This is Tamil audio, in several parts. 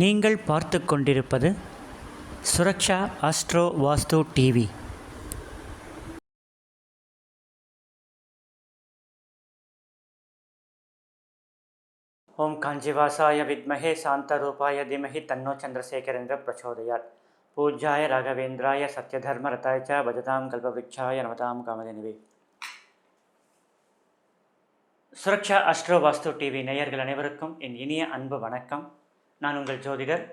நீங்கள் பார்த்து கொண்டிருப்பது சுரக்ஷா அஸ்ட்ரோ வாஸ்து டிவி ஓம் காஞ்சிவாசாய வித்மஹே சாந்தரூபாய திமஹி தன்னோ சந்திரசேகரேந்திர பிரச்சோதயாத். பூஜ்யாய ராகவேந்திராய சத்யதர்மரதாய ச பஜதாம் கல்பவృక్షாய நமதாம் காமதேனுவே. சுரக்ஷா அஸ்ட்ரோ வாஸ்து டிவி நேயர்கள் அனைவருக்கும் என் இனிய அன்பு வணக்கம். நான் உங்கள் ஜோதிடர்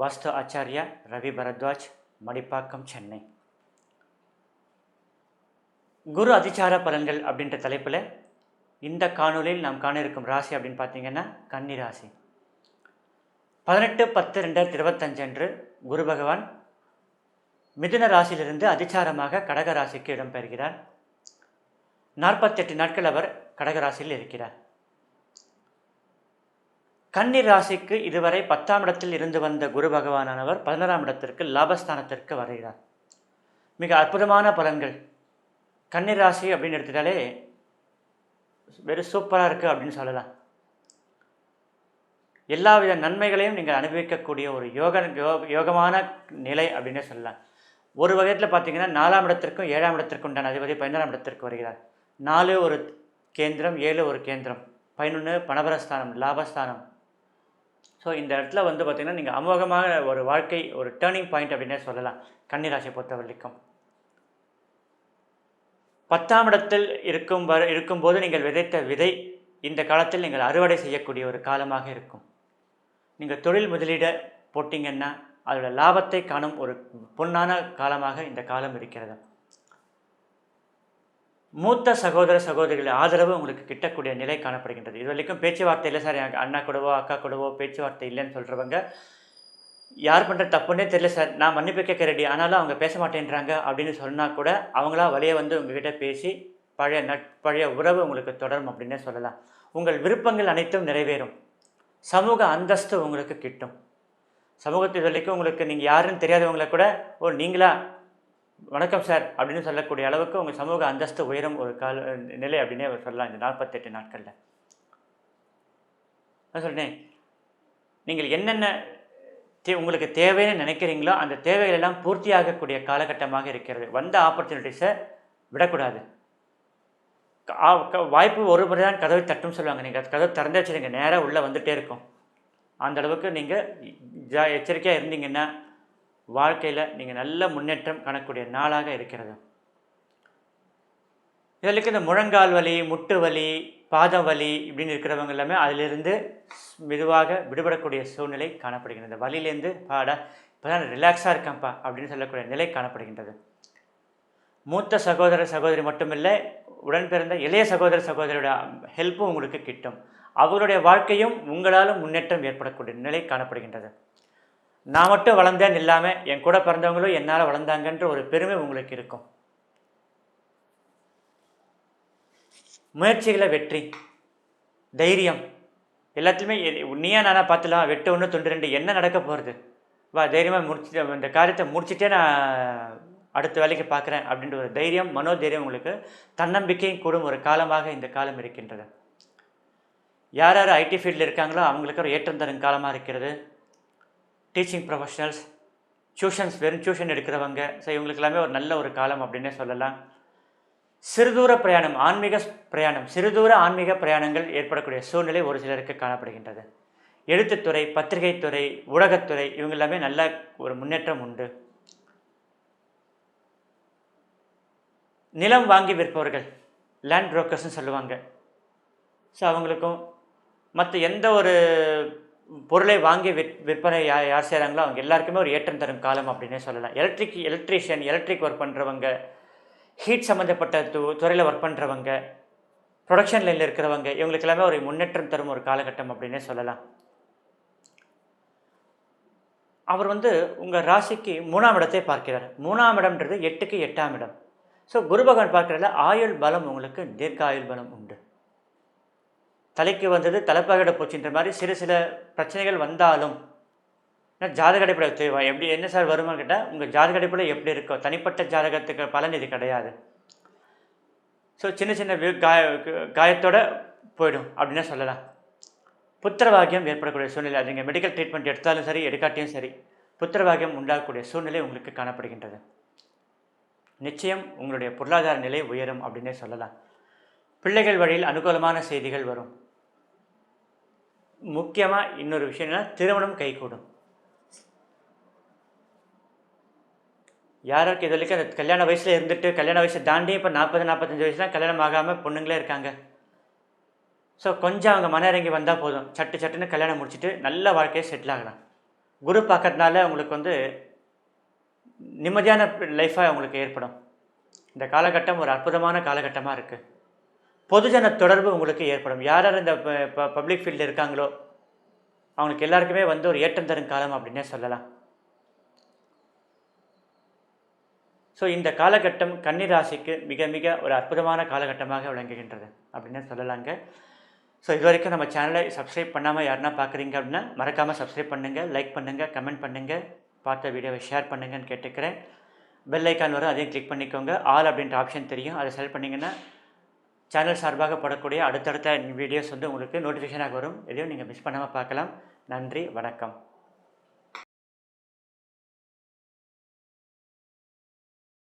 வாஸ்து ஆச்சாரியா ரவி பரத்வாஜ் மடிப்பாக்கம் சென்னை. குரு அதிச்சார பலன்கள் அப்படின்ற தலைப்பில் இந்த காணொலியில் நாம் காண இருக்கும் ராசி அப்படின்னு பார்த்தீங்கன்னா கன்னி ராசி. பதினெட்டு பத்து ரெண்டாயிரத்தி இருபத்தஞ்சு அன்று குரு பகவான் மிதுன ராசியிலிருந்து அதிச்சாரமாக கடக ராசிக்கு இடம்பெறுகிறார் நாற்பத்தெட்டு நாட்கள் அவர் கடகராசியில் இருக்கிறார். கன்னி ராசிக்கு இதுவரை பத்தாம் இடத்தில் இருந்து வந்த குரு பகவானவர் பதினோராம் இடத்திற்கு லாபஸ்தானத்திற்கு வருகிறார். மிக அற்புதமான பலன்கள். கன்னி ராசி அப்படின்னு எடுத்துட்டாலே வெறும் சூப்பராக இருக்குது அப்படின்னு சொல்லலாம். எல்லாவித நன்மைகளையும் நீங்கள் அனுபவிக்கக்கூடிய ஒரு யோக யோ- யோகமான நிலை அப்படின்னே சொல்லலாம். ஒரு வகையில் பார்த்தீங்கன்னா நாலாம் இடத்திற்கும் ஏழாம் இடத்திற்கும் உண்டான அதிபதி பதினோராம் இடத்திற்கு வருகிறார். நாலு ஒரு கேந்திரம் ஏழு ஒரு கேந்திரம். பதினொன்று பணபரஸ்தானம் லாபஸ்தானம். ஸோ இந்த இடத்துல வந்து பார்த்திங்கன்னா நீங்கள் அமோகமான ஒரு வாழ்க்கை ஒரு டேர்னிங் பாயிண்ட் அப்படின்னே சொல்லலாம். கன்னிராசியை பொறுத்த வரைக்கும். பத்தாம் இடத்தில் இருக்கும் வர இருக்கும்போது நீங்கள் விதைத்த விதை இந்த காலத்தில் நீங்கள் அறுவடை செய்யக்கூடிய ஒரு காலமாக இருக்கும். நீங்கள் தொழில் முதலீட போட்டிங்கன்னா அதோடய லாபத்தை காணும் ஒரு பொன்னான காலமாக இந்த காலம் இருக்கிறது. மூத்த சகோதர சகோதரிகள் ஆதரவு உங்களுக்கு கிட்டக்கூடிய நிலை காணப்படுகின்றது. இது வரைக்கும் பேச்சுவார்த்தை இல்லை சார். அண்ணா கூடவோ அக்கா கூடவோ பேச்சுவார்த்தை இல்லைன்னு சொல்கிறவங்க யார் பண்ணுற தப்புன்னே தெரியல சார். நான் மன்னிப்பு கேட்க ரெடி ஆனாலும் அவங்க பேச மாட்டேன்றாங்க அப்படின்னு சொன்னால் கூட அவங்களா வழியே வந்து உங்ககிட்ட பேசி பழைய நட் பழைய உறவு உங்களுக்கு தொடரும் அப்படின்னே சொல்லலாம். உங்கள் விருப்பங்கள் அனைத்தும் நிறைவேறும். சமூக அந்தஸ்து உங்களுக்கு கிட்டும். சமூகத்து வரைக்கும் உங்களுக்கு நீங்கள் யாருன்னு தெரியாதவங்கள கூட ஓ நீங்களா? வணக்கம் சார் அப்படின்னு சொல்லக்கூடிய அளவுக்கு உங்கள் சமூக அந்தஸ்து உயரும் ஒரு கால நிலை அப்படின்னே சொல்லலாம் இந்த நாற்பத்தெட்டு நாட்களில். நான் சொல்கிறேன் நீங்கள் என்னென்ன தே உங்களுக்கு தேவைன்னு நினைக்கிறீங்களோ அந்த தேவைகள் எல்லாம் பூர்த்தியாகக்கூடிய காலகட்டமாக இருக்கிறது. வந்த ஆப்பர்ச்சுனிட்டிஸை விடக்கூடாது. க- வாய்ப்பு ஒரு முறை தான் கதவை தட்டும் சொல்லுவாங்க. நீங்கள் கதவை திறந்து வச்சுருங்க நேராக உள்ளே வந்துகிட்டே இருக்கும். அந்த அளவுக்கு நீங்கள் ஜா எச்சரிக்கையாக இருந்தீங்கன்னா வாழ்க்கையில் நீங்கள் நல்ல முன்னேற்றம் காணக்கூடிய நாளாக இருக்கிறது. இதற்கு இந்த முழங்கால் வலி முட்டு வலி பாதம் வலி இப்படின்னு இருக்கிறவங்க எல்லாமே அதிலிருந்து மெதுவாக விடுபடக்கூடிய சூழ்நிலை காணப்படுகின்றது இந்த வலியிலேருந்து பாடா இப்போ தான் ரிலாக்ஸாக இருக்கேன்ப்பா அப்படின்னு சொல்லக்கூடிய நிலை காணப்படுகின்றது. மூத்த சகோதர சகோதரி மட்டுமில்லை உடன் பிறந்த இளைய சகோதர சகோதரியோட ஹெல்ப்பும் உங்களுக்கு கிட்டும். அவருடைய வாழ்க்கையும் உங்களாலும் முன்னேற்றம் ஏற்படக்கூடிய நிலை காணப்படுகின்றது. நான் மட்டும் வளர்ந்தேன் இல்லாமல் என் கூட பிறந்தவங்களும் என்னால் வளர்ந்தாங்கன்ற ஒரு பெருமை உங்களுக்கு இருக்கும். முயற்சிகளை வெற்றி தைரியம் எல்லாத்துலேயுமே நீயா நானா பார்த்துலாம் வெட்டு ஒன்று தொண்டு ரெண்டு என்ன நடக்க போகிறது வா தைரியமாக முடிச்சு இந்த காரியத்தை முடிச்சுட்டே நான் அடுத்த வேலைக்கு பார்க்குறேன் அப்படின்ற ஒரு தைரியம் மனோதைரியம் உங்களுக்கு தன்னம்பிக்கையும் கூடும் ஒரு காலமாக இந்த காலம் இருக்கின்றது. யார் யார் ஐடி ஃபீல்டில் இருக்காங்களோ அவங்களுக்கு ஒரு ஏற்றம் தரும் காலமாக இருக்கிறது. டீச்சிங் ப்ரொஃபஷனல்ஸ் டியூஷன்ஸ் வெறும் டியூஷன் எடுக்கிறவங்க. ஸோ இவங்களுக்கு எல்லாமே ஒரு நல்ல ஒரு காலம் அப்படின்னே சொல்லலாம். சிறுதூர பிரயாணம் ஆன்மீக பிரயாணம். சிறுதூர ஆன்மீக பிரயாணங்கள் ஏற்படக்கூடிய சூழ்நிலை ஒரு சிலருக்கு காணப்படுகின்றது. எழுத்துத்துறை பத்திரிகைத்துறை ஊடகத்துறை இவங்க எல்லாமே நல்ல ஒரு முன்னேற்றம் உண்டு. நிலம் வாங்கி விற்பவர்கள் லேண்ட் புரோக்கர்ஸ்னு சொல்லுவாங்க. ஸோ அவங்களுக்கும் மற்ற எந்த ஒரு பொருளை வாங்கி விற் விற்பனை யார் யார் செய்கிறாங்களோ அவங்க எல்லாருக்குமே ஒரு ஏற்றம் தரும் காலம் அப்படின்னே சொல்லலாம். எலக்ட்ரிக் எலக்ட்ரிஷியன் எலக்ட்ரிக் ஒர்க் பண்ணுறவங்க ஹீட் சம்மந்தப்பட்ட து துறையில் ஒர்க் பண்ணுறவங்க ப்ரொடக்ஷன் லைனில் இருக்கிறவங்க இவங்களுக்கு எல்லாமே ஒரு முன்னேற்றம் தரும் ஒரு காலகட்டம் அப்படின்னே சொல்லலாம். அவர் வந்து உங்கள் ராசிக்கு மூணாம் இடத்தை பார்க்கிறார். மூணாம் இடம்ன்றது எட்டுக்கு எட்டாம் இடம். ஸோ குரு பகவான் பார்க்குறதுல ஆயுள் பலம் உங்களுக்கு தீர்க்க ஆயுள் பலம் உண்டு. தலைக்கு வந்தது தலைப்பாகிட போச்சுன்ற மாதிரி சிறு சில பிரச்சனைகள் வந்தாலும் ஜாதக அடிப்படை தெளிவா எப்படி என்ன சார் வருமான்னு கேட்டால் உங்கள் ஜாதக அடிப்படை எப்படி இருக்கோ தனிப்பட்ட ஜாதகத்துக்கு பலன் இது கிடையாது. ஸோ சின்ன சின்ன காய காயத்தோட போயிடும் அப்படின்னே சொல்லலாம். புத்திரவாகியம் ஏற்படக்கூடிய சூழ்நிலை அது நீங்கள் மெடிக்கல் ட்ரீட்மெண்ட் எடுத்தாலும் சரி எடுக்காட்டியும் சரி புத்திரவாகியம் உண்டாகக்கூடிய சூழ்நிலை உங்களுக்கு காணப்படுகின்றது. நிச்சயம் உங்களுடைய பொருளாதார நிலை உயரும் அப்படின்னே சொல்லலாம். பிள்ளைகள் வழியில் அனுகூலமான செய்திகள் வரும். முக்கியமாக இன்னொரு விஷயம் என்னென்னா திருமணம் கைகூடும். யாருக்கு இது வரைக்கும் அந்த கல்யாண வயசில் இருந்துட்டு கல்யாண வயசை தாண்டி இப்போ நாற்பது நாற்பத்தஞ்சு வயசுலாம் கல்யாணம் ஆகாமல் பொண்ணுங்களே இருக்காங்க. ஸோ கொஞ்சம் அவங்க மன இறங்கி வந்தால் போதும். சட்டு சட்டுன்னு கல்யாணம் முடிச்சுட்டு நல்ல வாழ்க்கையை செட்டில் ஆகலாம். குரு பார்க்கறதுனால உங்களுக்கு வந்து நிம்மதியான லைஃபாக உங்களுக்கு ஏற்படும். இந்த காலகட்டம் ஒரு அற்புதமான காலகட்டமாக இருக்குது பொதுஜன தொடர்பு உங்களுக்கு ஏற்படும். யார் யார் இந்த பப்ளிக் ஃபீல்டில் இருக்காங்களோ அவங்களுக்கு எல்லாருக்குமே வந்து ஒரு ஏற்றம் தரும் காலம் அப்படின்னே சொல்லலாம். ஸோ இந்த காலகட்டம் கன்னிராசிக்கு மிக மிக ஒரு அற்புதமான காலகட்டமாக விளங்குகின்றது அப்படின்னு சொல்லலாங்க. ஸோ இது வரைக்கும் நம்ம சேனலை சப்ஸ்கிரைப் பண்ணாமல் யாருன்னா பார்க்குறீங்க அப்படின்னா மறக்காமல் சப்ஸ்கிரைப் பண்ணுங்கள் லைக் பண்ணுங்கள் கமெண்ட் பண்ணுங்கள் பார்த்த வீடியோவை ஷேர் பண்ணுங்கன்னு கேட்டுக்கிறேன். பெல் ஐக்கான் வரும் அதையும் கிளிக் பண்ணிக்கோங்க. ஆல் அப்படின்ற ஆப்ஷன் தெரியும். அதை செலக்ட் பண்ணிங்கன்னா சேனல் சார்பாக போடக்கூடிய அடுத்தடுத்த வீடியோஸ் வந்து உங்களுக்கு நோட்டிஃபிகேஷனாக வரும். எதையும் நீங்கள் மிஸ் பண்ணாமல் பார்க்கலாம். நன்றி வணக்கம்.